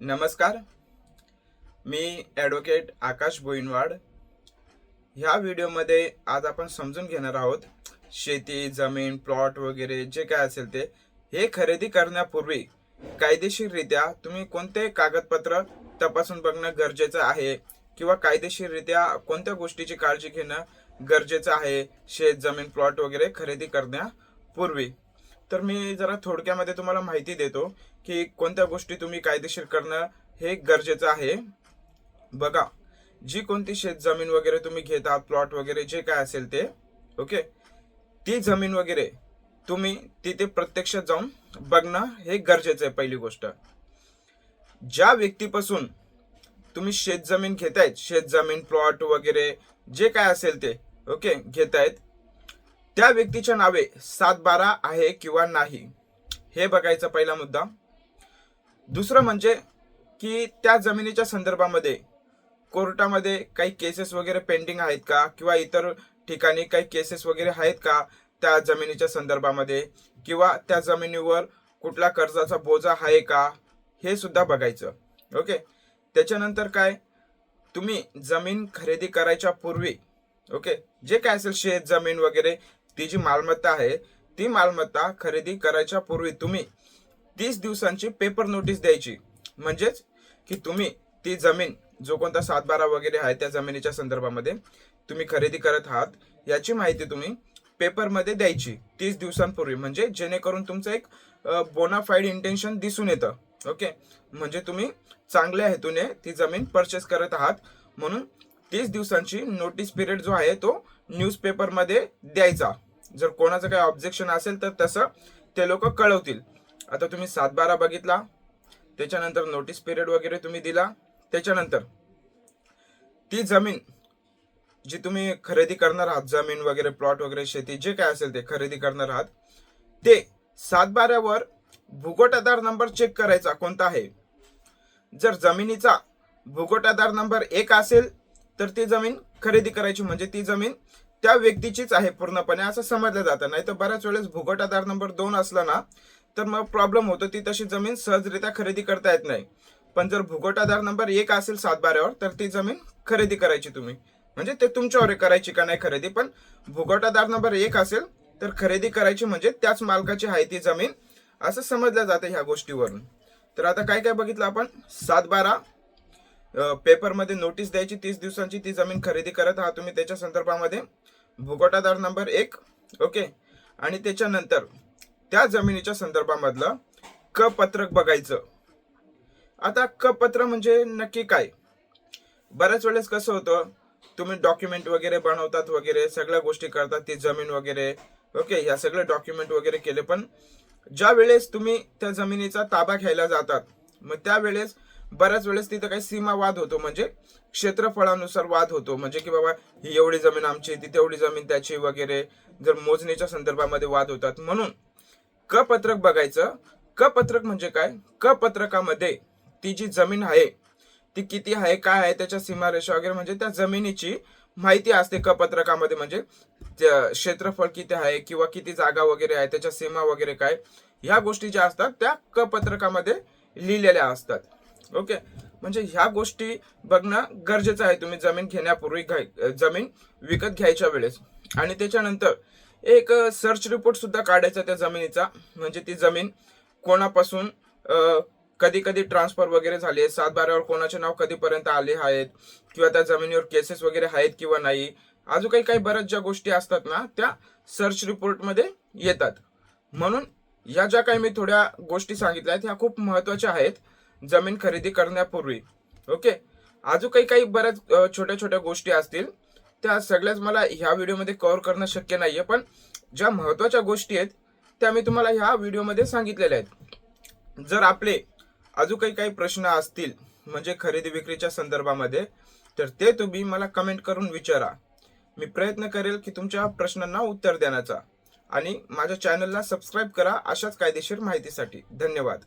नमस्कार. मी ॲडव्होकेट आकाश बोईनवाड. ह्या व्हिडिओमध्ये आज आपण समजून घेणार आहोत शेती जमीन प्लॉट वगैरे जे काय असेल ते. हे खरेदी करण्यापूर्वी कायदेशीररित्या तुम्ही कोणते कागदपत्र तपासून बघणं गरजेचं आहे? किंवा कायदेशीररित्या कोणत्या गोष्टीची काळजी घेणं गरजेचं आहे? शेत जमीन प्लॉट वगैरे खरेदी करण्यापूर्वी. तर मी जरा थोडक्यामध्ये तुम्हाला माहिती देतो की कोणत्या गोष्टी तुम्ही कायदेशीर करणं हे गरजेचं आहे. बघा जी कोणती शेत जमीन वगैरे तुम्ही घेत आहात प्लॉट वगैरे जे काय असेल ते ओके ती जमीन वगैरे तुम्ही तिथे प्रत्यक्ष जाऊन बघणं हे गरजेचं आहे पहिली गोष्ट. ज्या व्यक्तीपासून तुम्ही शेत जमीन घेतायत शेत जमीन प्लॉट वगैरे जे काय असेल ते ओके घेतायत त्या व्यक्तीच्या नावे सात बारा आहे किंवा नाही हे बघायचा पहिला मुद्दा. दुसरं म्हणजे की त्या जमिनीच्या संदर्भामध्ये कोर्टामध्ये काही केसेस वगैरे पेंडिंग आहेत का? किंवा इतर ठिकाणी काही केसेस वगैरे आहेत का त्या जमिनीच्या संदर्भामध्ये? किंवा त्या जमिनीवर कुठला कर्जाचा बोजा आहे का? हे सुद्धा बघायचं. ओके त्याच्यानंतर काय? तुम्ही जमीन खरेदी करायच्या पूर्वी ओके जे काय असेल शेत जमीन वगैरे ती जी मालमत्ता आहे ती मालमत्ता खरेदी करायच्या पूर्वी तुम्ही तीस दिवसांची पेपर नोटीस द्यायची. म्हणजेच की तुम्ही ती जमीन जो कोणता सातबारा वगैरे आहे त्या जमिनीच्या संदर्भामध्ये तुम्ही खरेदी करत आहात याची माहिती तुम्ही पेपरमध्ये द्यायची तीस दिवसांपूर्वी. म्हणजे जेणेकरून तुमचं एक बोनाफाईड इंटेन्शन दिसून येतं. ओके? म्हणजे तुम्ही चांगल्या हेतूने ती जमीन परचेस करत आहात. म्हणून तीस दिवसांची नोटीस पिरियड जो आहे तो न्यूजपेपरमध्ये द्यायचा. जर कोणाचं काही ऑब्जेक्शन असेल तर तसं ते लोक कळवतील. आता तुम्ही सातबारा बघितला. त्याच्यानंतर नोटीस पिरियड वगैरे तुम्ही दिला. त्याच्यानंतर ती जमीन जी तुम्ही खरेदी करणार आहात जमीन वगैरे प्लॉट वगैरे शेती जे काय असेल ते खरेदी करणार आहात ते सातबाऱ्यावर भूगोटाधार नंबर चेक करायचा कोणता आहे. जर जमिनीचा भूगोटाधार नंबर एक असेल तर ती जमीन खरेदी करायची म्हणजे ती जमीन त्या व्यक्तीचीच आहे पूर्णपणे असं समजलं जातं. नाही तर बऱ्याच वेळेस भूगोटाधार नंबर दोन असला ना तर मग प्रॉब्लेम होतो ती तशी जमीन सहजरित्या खरेदी करता येत नाही. पण जर भूगोटाधार नंबर एक असेल सातबाऱ्यावर तर ती जमीन खरेदी करायची तुम्ही. म्हणजे ते तुमच्यावर करायची का नाही खरेदी पण भूगोटाधार नंबर एक असेल तर खरेदी करायची म्हणजे त्याच मालकाची आहे ती जमीन असं समजलं जातं ह्या गोष्टीवरून. तर आता काय काय बघितलं आपण? सात बारा पेपरमध्ये नोटीस द्यायची तीस दिवसांची ती जमीन खरेदी करत आहात तुम्ही त्याच्या संदर्भामध्ये. भुगोटादार नंबर एक ओके. आणि त्याच्यानंतर त्या जमिनीच्या संदर्भामधलं क पत्रक बघायचं. आता क पत्र म्हणजे नक्की काय? बऱ्याच वेळेस कसं होतं तुम्ही डॉक्युमेंट वगैरे बनवतात वगैरे सगळ्या गोष्टी करतात ती जमीन वगैरे ओके ह्या सगळे डॉक्युमेंट वगैरे केले. पण ज्या वेळेस तुम्ही त्या जमिनीचा ताबा घ्यायला जातात मग त्यावेळेस बऱ्याच वेळेस तिथं काही सीमा वाद होतो. म्हणजे क्षेत्रफळानुसार वाद होतो. म्हणजे की बाबा ही एवढी जमीन आमची ती तेवढी जमीन त्याची वगैरे जर मोजणीच्या संदर्भामध्ये वाद होतात. म्हणून क पत्रक बघायचं. क पत्रक म्हणजे काय? क पत्रकामध्ये ती जी जमीन आहे ती किती आहे काय आहे त्याच्या सीमारेषा वगैरे म्हणजे त्या जमिनीची माहिती असते क पत्रकामध्ये म्हणजे त्या क्षेत्रफळ किती आहे किंवा किती जागा वगैरे आहे त्याच्या सीमा वगैरे काय ह्या गोष्टी ज्या असतात त्या क पत्रकामध्ये लिहिलेल्या असतात. ओके? म्हणजे ह्या गोष्टी बघणं गरजेचं आहे. तुम्ही जमीन घेण्यापूर्वी घाय- जमीन विकत घ्यायच्या वेळेस. आणि त्याच्यानंतर एक सर्च रिपोर्ट सुद्धा काढायचा त्या जमिनीचा. म्हणजे ती जमीन कोणापासून कधी कधी ट्रान्सफर वगैरे झाले सात बारावर कोणाचे नाव कधीपर्यंत आले आहेत? किंवा त्या जमिनीवर केसेस वगैरे आहेत किंवा नाही? अजून काही काही बऱ्याच ज्या गोष्टी असतात ना त्या सर्च रिपोर्टमध्ये येतात. म्हणून या ज्या काही मी थोड्या गोष्टी सांगितल्या आहेत ह्या खूप महत्त्वाच्या आहेत. जमीन खरेदी करण्यापूर्वी. ओके अजून काही काही बऱ्याच छोट्या छोट्या गोष्टी असतील. त्या सगळ्याच मला ह्या व्हिडिओमध्ये कव्हर करणं शक्य नाही आहे पण ज्या महत्त्वाच्या गोष्टी आहेत त्या मी तुम्हाला ह्या व्हिडिओमध्ये सांगितलेल्या आहेत. जर आपले अजून काही काही प्रश्न असतील म्हणजे खरेदी विक्रीच्या संदर्भामध्ये तर ते तुम्ही मला कमेंट करून विचारा. मी प्रयत्न करेल की तुमच्या प्रश्नांना उत्तर देण्याचा. आणि माझ्या चॅनलला सबस्क्राईब करा अशाच कायदेशीर माहितीसाठी. धन्यवाद.